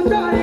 I'm dying.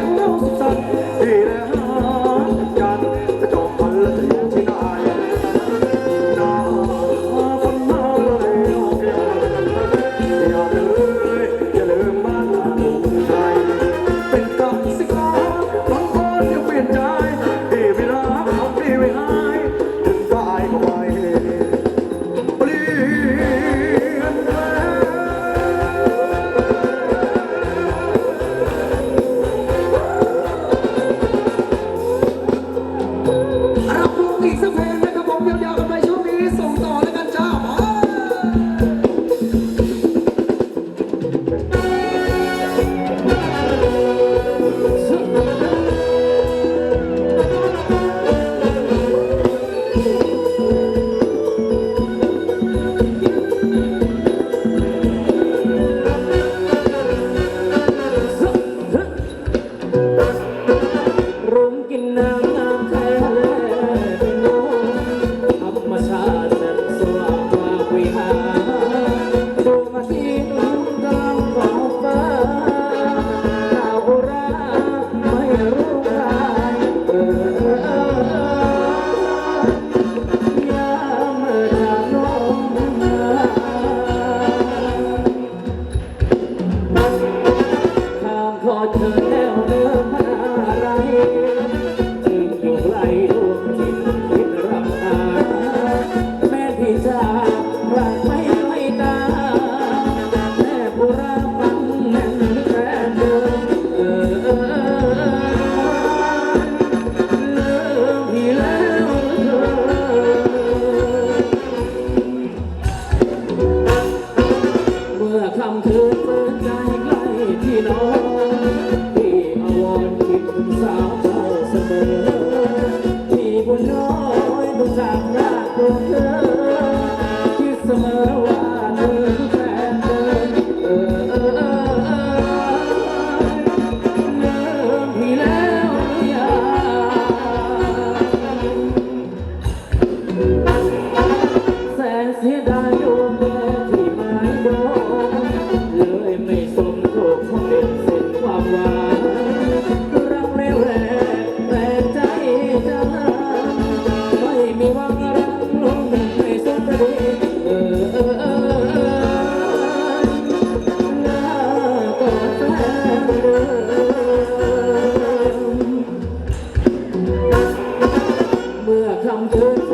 เมื่อคำคืน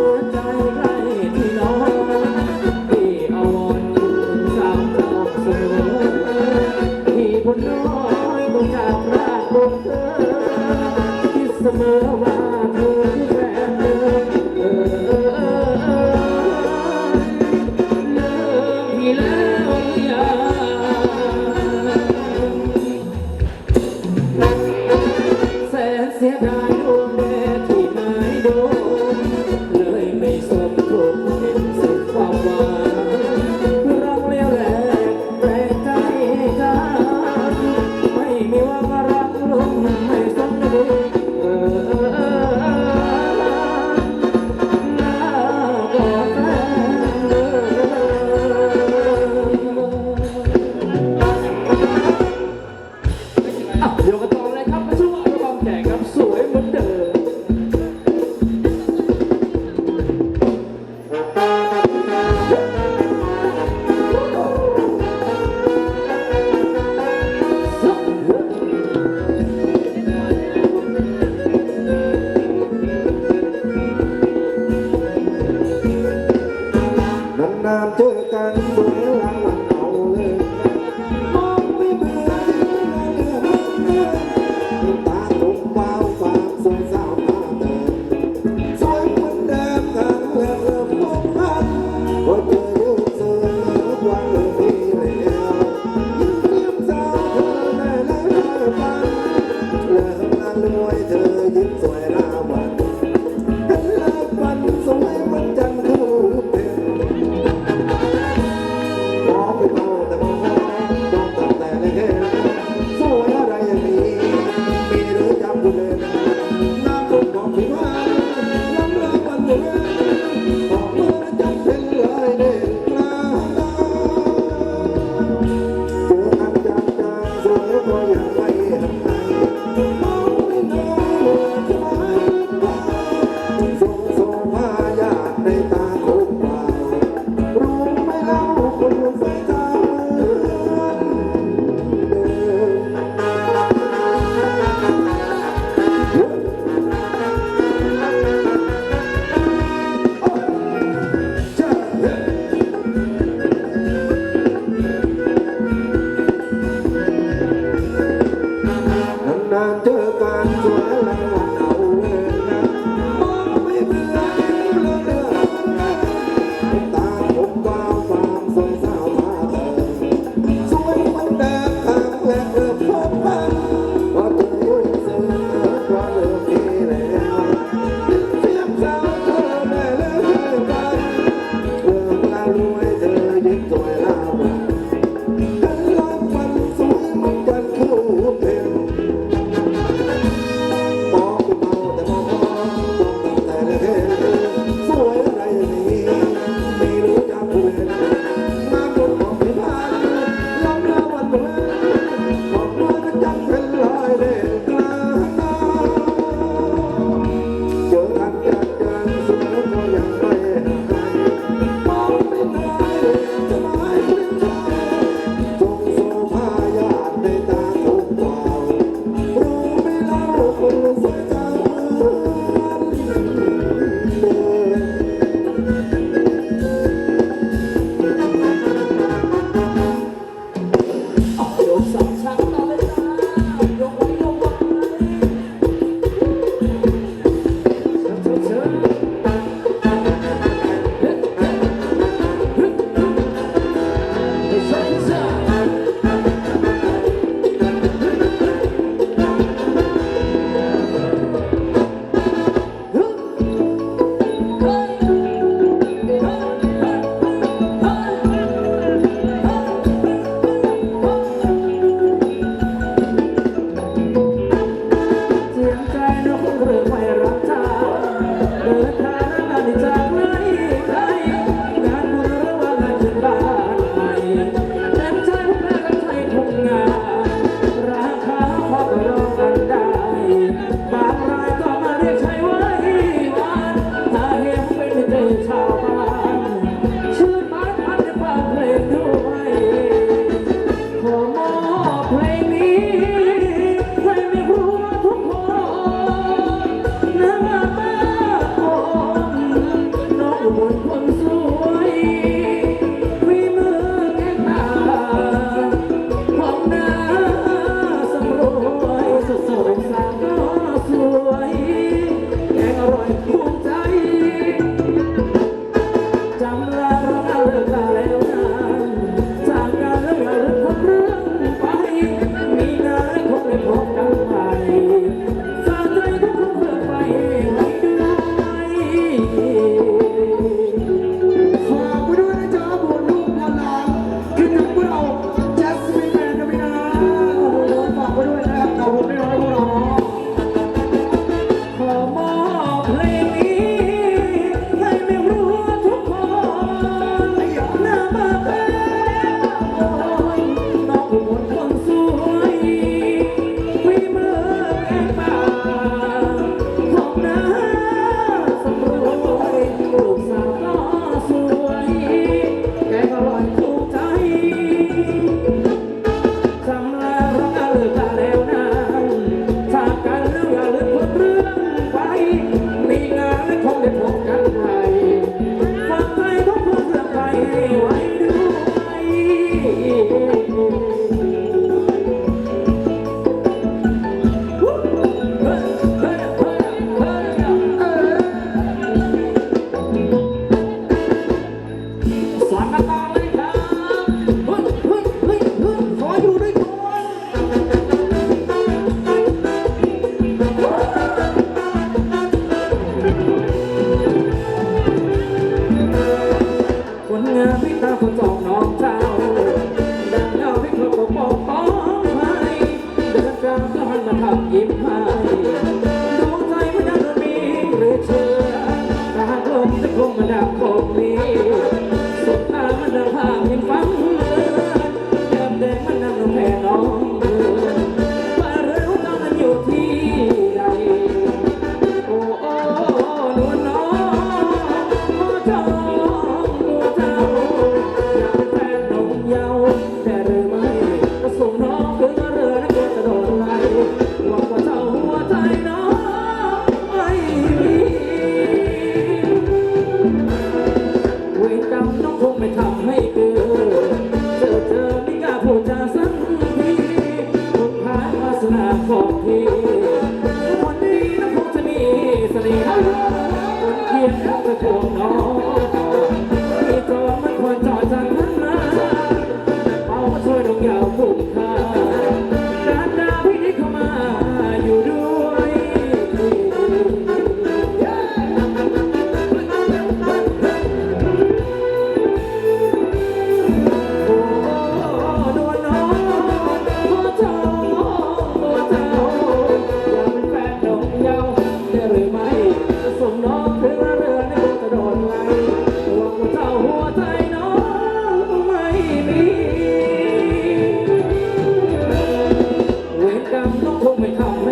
เดี๋ยวก็ต้อง ต้องคงไม่ทำ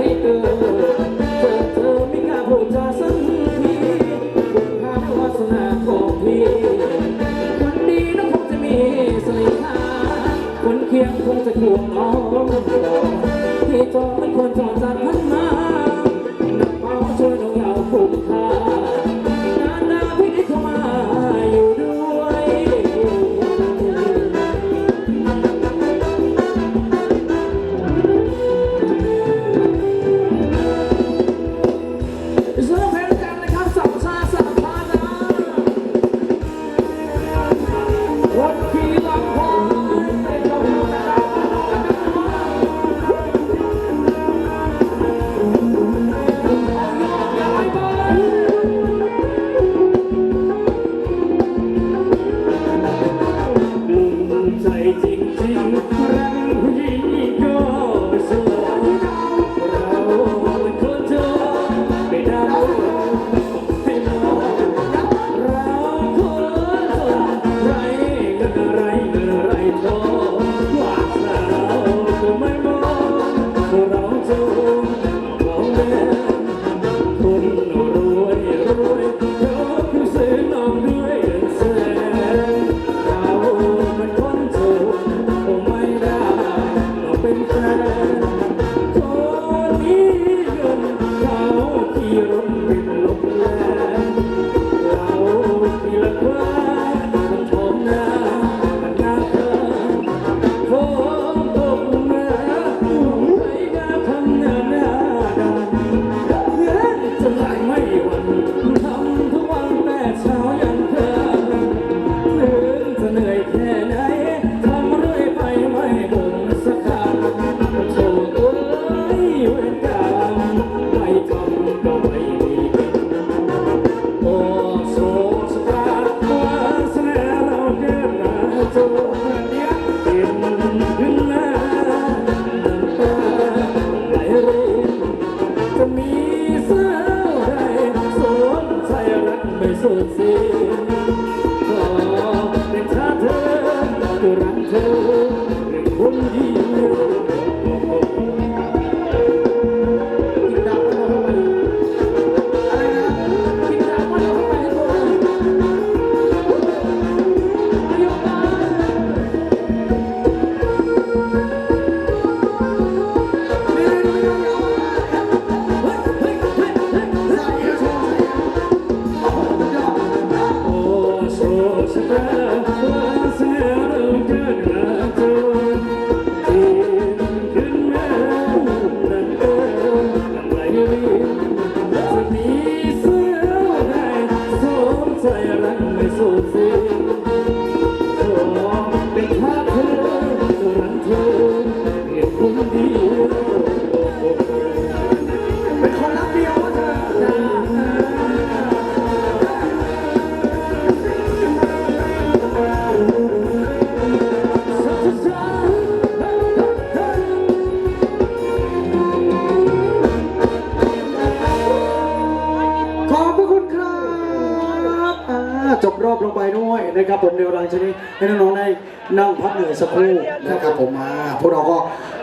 인생이라는 후진이죠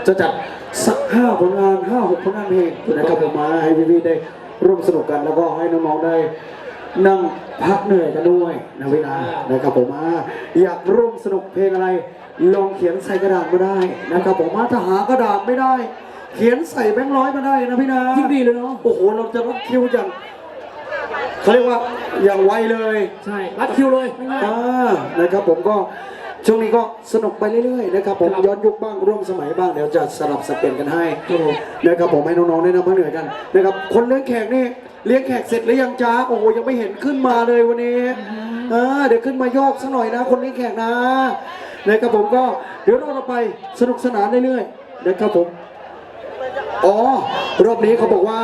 จะจัดสักห้าผลงานห้าหกผลงานเพลงนะครับผมมาให้พี่ๆได้ร่วมสนุกกันแล้วก็ให้น้องๆได้นั่งพักเหนื่อยกันด้วยนะเวลานะครับผมมาอยากร่วมสนุกเพลงอะไร ลองเขียนใส่กระดาษมาได้นะครับผมมาถ้าหากระดาษไม่ได้ เขียนใส่แบงค์ร้อยมาได้นะพี่นายิ่งดีเลยเนาะโอ้โหเราจะรับคิวอย่างเขาเรียกว่าอย่างไวเลย ใช่รัดคิวเลยอ่านะครับผมก็ ช่วงนี้ก็สนุกไปเรื่อยๆนะครับผมครับย้อนยุคบ้างร่วมสมัยบ้างเดี๋ยวจะสลับสับเปลี่ยนกันให้ครับผมนะครับผมให้น้องๆได้นำมาเหนื่อยกันนะครับคนเลี้ยงแขกนี่เลี้ยงแขกเสร็จหรือยังจ้าโอ้โหยังไม่เห็นขึ้นมาเลยวันนี้เออเดี๋ยวขึ้นมายอกสักหน่อยนะ คนเลี้ยงแขกนะนะครับผมก็เดี๋ยวเราไปสนุกสนานเรื่อยๆนะครับผมอ๋อรอบนี้เขาบอกว่า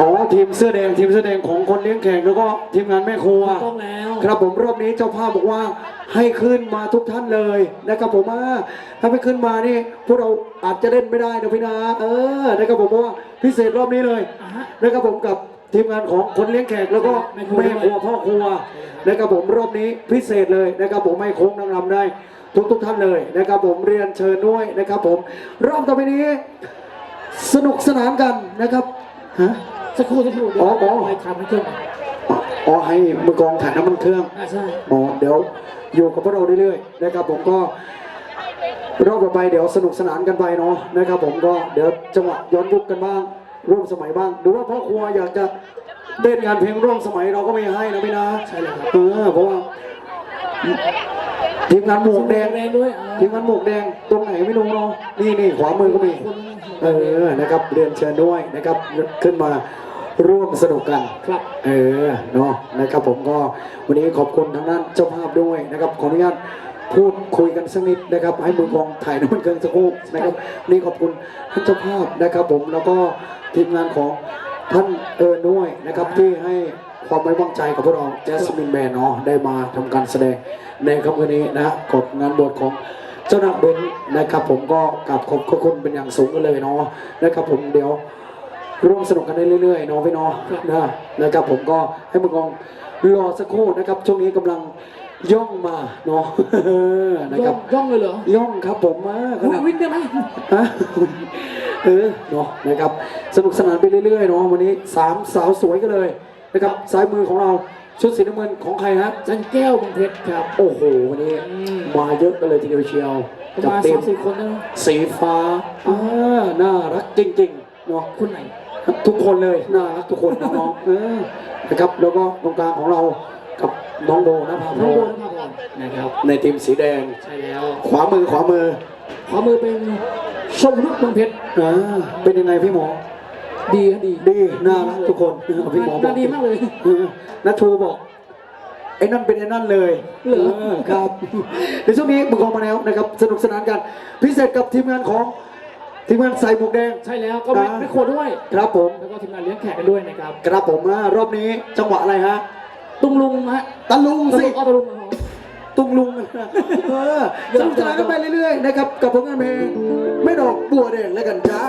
อ๋อทีมเสื้อแดงทีมเสื้อแดงของคนเลี้ยงแขกแล้วก็ทีมงานแม่ครัวต้องแล้ว ครับผมรอบนี้เจ้าภาพบอกว่าให้ขึ้นมาทุกท่านเลยนะครับผมว่าถ้าไม่ขึ้นมานี่พวกเราอาจจะเล่นไม่ได้นะพี่นาเออนะครับผมเพราะว่าพิเศษรอบนี้เลยอ่าฮะนะครับผมกับทีมงานของคนเลี้ยงแขกแล้วก็แม่ครัวแม่ครัวพ่อครัวนะครับผมรอบนี้พิเศษเลยนะครับผมให้โค้งนางรำได้ทุกทุกๆท่านเลยนะครับผมเรียนเชิญด้วยนะครับผมรอบต่อไปนี้ สนุกสนานกันนะครับฮะ สักครู่สักครู่เดี๋ยวอ๋ออ๋อไปทำให้เครื่องก่อนอ๋อให้มือกลองถ่ายน้ำมันเครื่อง อ่าใช่ อ๋อเดี๋ยวอยู่กับพวกเราเรื่อยๆนะครับผมก็รอบต่อไปเดี๋ยวสนุกสนานกันไปเนาะนะครับผมก็เดี๋ยวจังหวะย้อนยุคกันบ้างร่วมสมัยบ้างหรือว่าพ่อครัวอยากจะเต้นงานเพลงร่วมสมัยเราก็ไม่ให้นะพี่นะใช่เลยครับ เออเพราะว่าทีมงานหมวกแดงแรงด้วยอ่าทีมงานหมวกแดงตรงไหนไม่รู้เนาะนี่นี่ขวามือก็มี คนเออ นะครับ เรียนเชิญด้วยนะครับ ขึ้นมา ร่วมสนุกกันครับ เออเนาะนะครับผมก็วันนี้ขอบคุณทางด้านเจ้าภาพด้วยนะครับขออนุญาตพูดคุยกันสักนิดนะครับ ให้มือกลองถ่ายน้ำมันเครื่องสักครู่นะครับวันนี่ขอบคุณท่านเจ้าภาพนะครับ ผมแล้วก็ทีมงานของท่านเอิญด้วยนะครับที่ให้ความไว้วางใจกับพวกเราแจสมินแมนเนาะได้มาทำการแสดงในค่ำคืนนี้นะฮะกับงานบวชของเจ้านักเบนนะครับผมก็กราบขอบพระคุณเป็นอย่างสูงกันเลยเนาะนะครับผมเดี๋ยว ร่วมสนุกกันได้เรื่อยๆเนาะพี่เนาะนะนะครับผมก็ให้มือกลองรอสักครู่นะครับ ช่วงนี้กำลังย่องมาเนาะ นะคย่รัอบงย่องเลยเหรอย่องครับผมมาขคุณนาด วิ่งได้ไหมฮะเออเนาะนะครับสนุกสนานไปเรื่อยๆเนาะวันนี้สามสาวสวยกันเลยนะครับซ้ายมือของเราชุดสีน้ำเงินของใครฮะจันแก้วบางเพชรครับ โอ้โหวันนี้อืม มาเยอะกันเลยทีเดียวเชียวประจัดมาณเต็สามมสี่คนนะสีฟ้าอ่าน่ารักจริงๆเนาะคนไหน ทุกคนเลยน่ารักทุกคนน้องๆเออนะครับ แล้วก็ตรงกลางของเรากับน้องโบนะพาโบน้องโบนภาพรนะครับในทีมสีแดง ใช่แล้ว ขวามือขวามือขวามือเป็นชมนุกบางเพชรอ่าเป็นยังไงพี่หมอ ดีครับดีดีน่ารักทุกคนเออพี่หมอบอกน่าดีมากเลยเออนัทชูบอกไอ้นั่นเป็นไอ้นั่นเลยเหรออครับในช่วงนี้มึงกองมาแล้วนะครับ สนุกสนานกัน พิเศษกับทีมงานของ ทีมงานใส่หมวกแดง ใช่แล้วก็ไม่อ่าไม่ควรด้วย ครับผม แล้วก็ทีมงานเลี้ยงแขกกันด้วยนะครับ ครับผมอ่ารอบนี้จังหวะอะไรฮะ ตุ้งลุงฮะตะลุงตุ้งสิลุงอ้อตุ้งลุงครับผมตุงลุงเออสนุกสนานกันไปเรื่อยๆนะครับ กับผลงานเพลงไม่ดอกบัวแดงแล้วกันจ้า